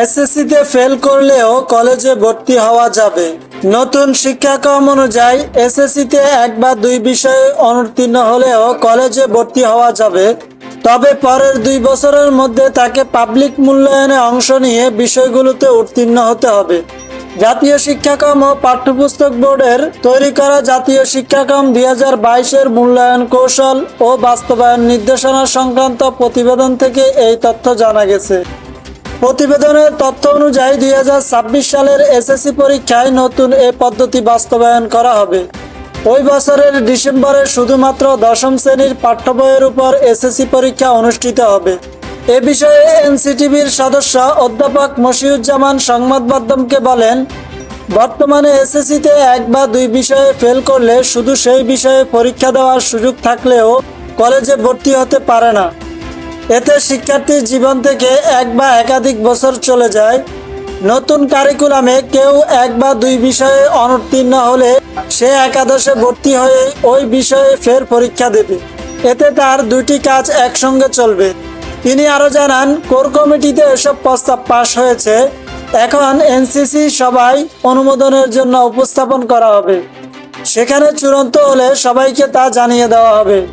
এসএসসিতে ফেল করলেও কলেজে ভর্তি হওয়া যাবে। নতুন শিক্ষাক্রম অনুযায়ী এসএসসিতে এক বা দুই বিষয়ে অনুত্তীর্ণ হলেও কলেজে ভর্তি হওয়া যাবে। তবে পরের দুই বছরের মধ্যে তাকে পাবলিক মূল্যায়নে অংশ নিয়ে বিষয়গুলোতে উত্তীর্ণ হতে হবে। জাতীয় শিক্ষাক্রম ও পাঠ্যপুস্তক বোর্ডের তৈরি করা জাতীয় শিক্ষাক্রম দুই হাজার বাইশের মূল্যায়ন কৌশল ও বাস্তবায়ন নির্দেশনা সংক্রান্ত প্রতিবেদন থেকে এই তথ্য জানা গেছে। প্রতিবেদনের তথ্য অনুযায়ী দুই হাজার ছাব্বিশ সালের এসএসসি পরীক্ষায় নতুন এ পদ্ধতি বাস্তবায়ন করা হবে। ওই বছরের ডিসেম্বরে শুধুমাত্র দশম শ্রেণির পাঠ্য বইয়ের উপর এসএসসি পরীক্ষা অনুষ্ঠিত হবে। এ বিষয়ে এনসিটিভির সদস্য অধ্যাপক মশিউজ্জামান সংবাদ মাধ্যমকে বলেন, বর্তমানে এসএসসিতে এক বা দুই বিষয়ে ফেল করলে শুধু সেই বিষয়ে পরীক্ষা দেওয়ার সুযোগ থাকলেও কলেজে ভর্তি হতে পারে না। এতে শিক্ষার্থীর জীবন থেকে এক বা একাধিক বছর চলে যায়। নতুন কারিকুলামে কেউ এক বা দুই বিষয়ে অনুত্তীর্ণ হলে সে একাদশে ভর্তি হয়ে ওই বিষয়ে ফের পরীক্ষা দেবে। এতে তার দুটি কাজ একসঙ্গে চলবে। তিনি আরও জানান, কোর কমিটিতে এসব প্রস্তাব পাশ হয়েছে। এখন এনসিসি সবাই অনুমোদনের জন্য উপস্থাপন করা হবে। সেখানে চূড়ান্ত হলে সবাইকে তা জানিয়ে দেওয়া হবে।